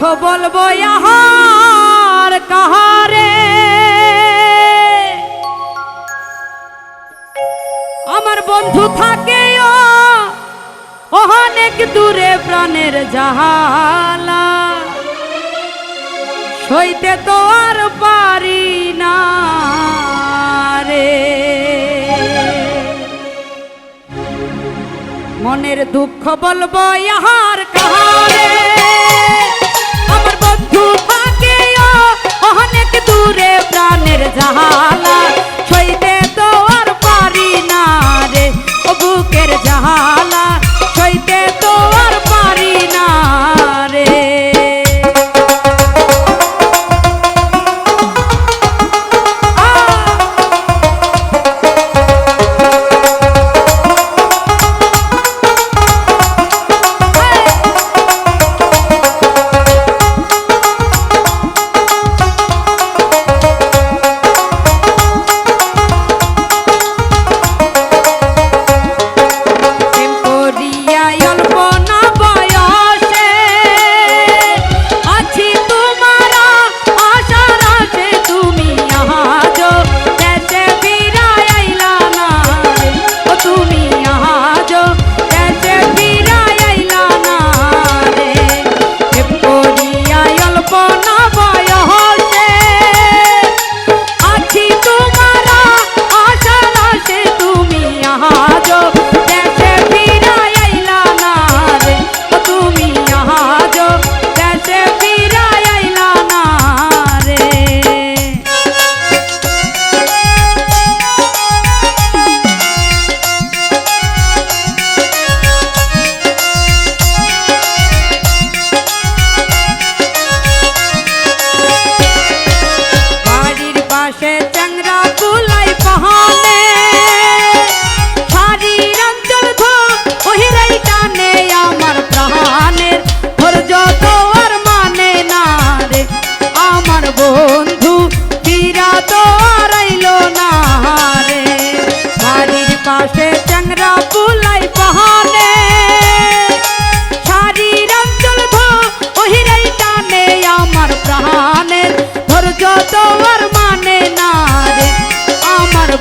দুঃখ বলব আহার কাহারে? আমার বন্ধু থাকে অনেক দূরে প্রাণের জাহালা। সইতে তো আর পারি না রে। মনের দুঃখ বলব ইহার কাহা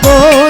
amor.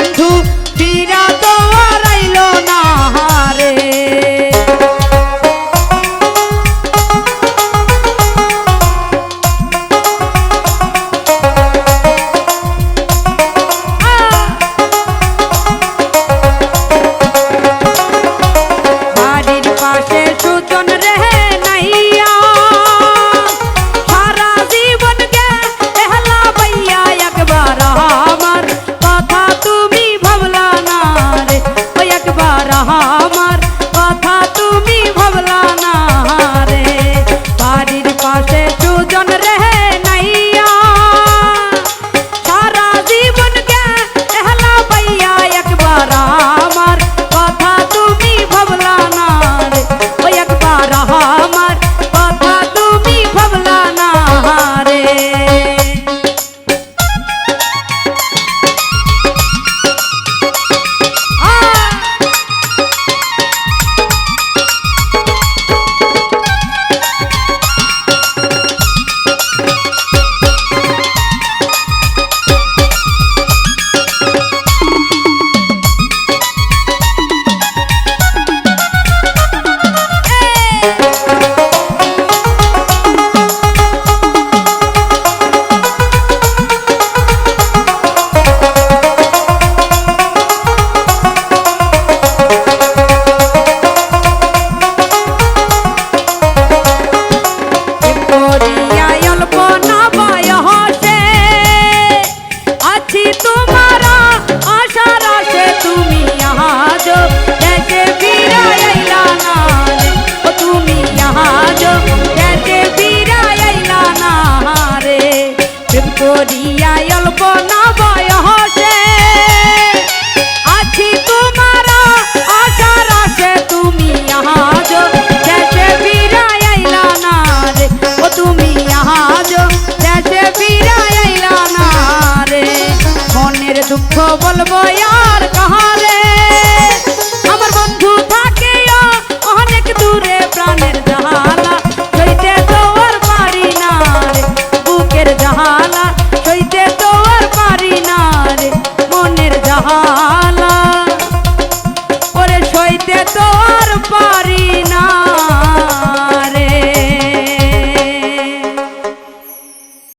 বলব